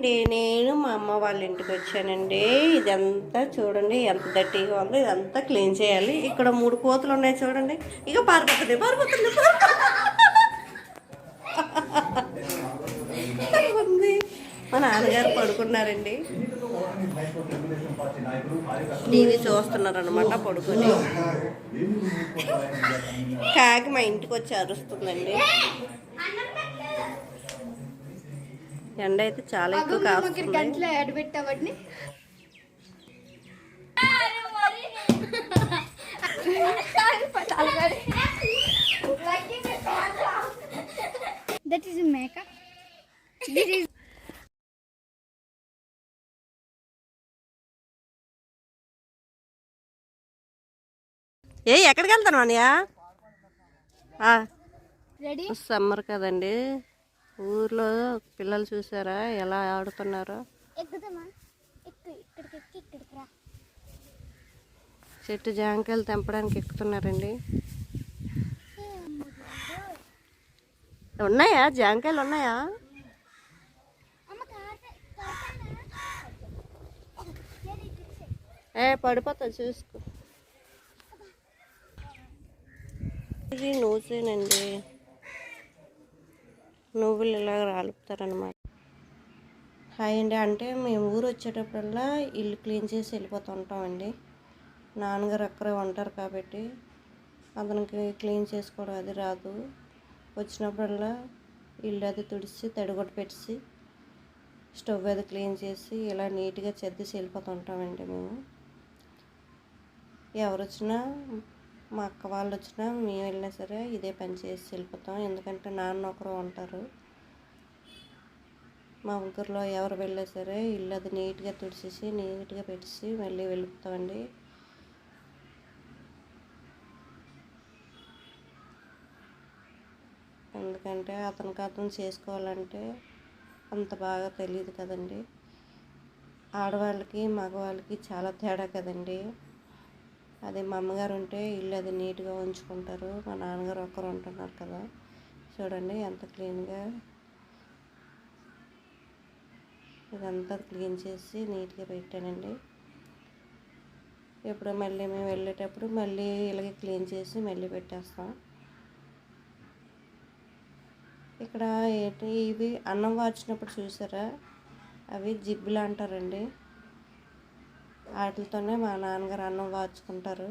అండి, నేను మా అమ్మ వాళ్ళ ఇంటికి వచ్చానండి. ఇదంతా చూడండి ఎంత దట్టిగా ఉందో ఇదంతా క్లీన్ చేయాలి. ఇక్కడ మూడు కోతులు ఉన్నాయి చూడండి. ఇక పారిపోతుంది పారిపోతుంది ఉంది మా నాన్నగారు పడుకున్నారండి. టీవీ చూస్తున్నారనమాట పడుకుని. కాకి మా ఇంటికి వచ్చి అరుస్తుందండి. ఎండ అయితే చాలా ఎక్కువ కాస్తుంది. That is makeup this is a ఎక్కడికి వెళ్తాను అన్నయ్య? ఆ, రెడీ సమ్మర్ కదండి. ఊర్లో పిల్లలు చూసారా? ఎలా ఆడుతున్నారో? చెట్టు జాంకాయలు తెంపడానికి ఎక్కుతున్నారండి. ఉన్నాయా? జాంకాయలు ఉన్నాయా? ఏ పడిపోతా చూసుకో. ఇది నూసేనండి. నువ్వులు ఇలా రాలుపుతారనమాట హాయ్ అండి. అంటే మేము ఊరు వచ్చేటప్పుడల్లా ఇల్లు క్లీన్ చేసి వెళ్ళిపోతూ ఉంటామండి. నాన్నగారు అక్కడే ఉంటారు కాబట్టి అతనికి క్లీన్ చేసుకోవడం అది రాదు. వచ్చినప్పుడల్లా ఇల్లు అది తుడిచి తడిగొట్టు పెట్టి స్టవ్ అది క్లీన్ చేసి ఇలా నీట్గా చెద్దేసి వెళ్ళిపోతూ ఉంటామండి మేము. ఎవరు వచ్చినా మా అక్క వాళ్ళు వచ్చినా మేము వెళ్ళినా సరే ఇదే పని చేసి వెళ్ళిపోతాం. ఎందుకంటే నాన్న ఒకరు ఉంటారు. మా ముగ్గురులో ఎవరు వెళ్ళినా సరే ఇల్లు అది నీట్గా తుడిచేసి నీట్గా పెట్టేసి మళ్ళీ వెళ్ళిపోతామండి. ఎందుకంటే అతనికి అతను చేసుకోవాలంటే అంత బాగా తెలియదు కదండి. ఆడవాళ్ళకి మగవాళ్ళకి చాలా తేడా కదండి. అదే మా అమ్మగారు ఉంటే ఇల్లు అది నీట్గా ఉంచుకుంటారు. మా నాన్నగారు ఒక్కరు ఉంటున్నారు కదా. చూడండి ఎంత క్లీన్గా ఇదంతా క్లీన్ చేసి నీట్గా పెట్టానండి. ఇప్పుడు మళ్ళీ మేము వెళ్ళేటప్పుడు మళ్ళీ ఇలాగే క్లీన్ చేసి మళ్ళీ పెట్టేస్తాం. ఇక్కడ ఏంటి? ఇవి అన్నం వాచినప్పుడు చూసారా? అవి జిబ్బులు అంటారండి. వాటితోనే మా నాన్నగారు అన్నం వాచుకుంటారు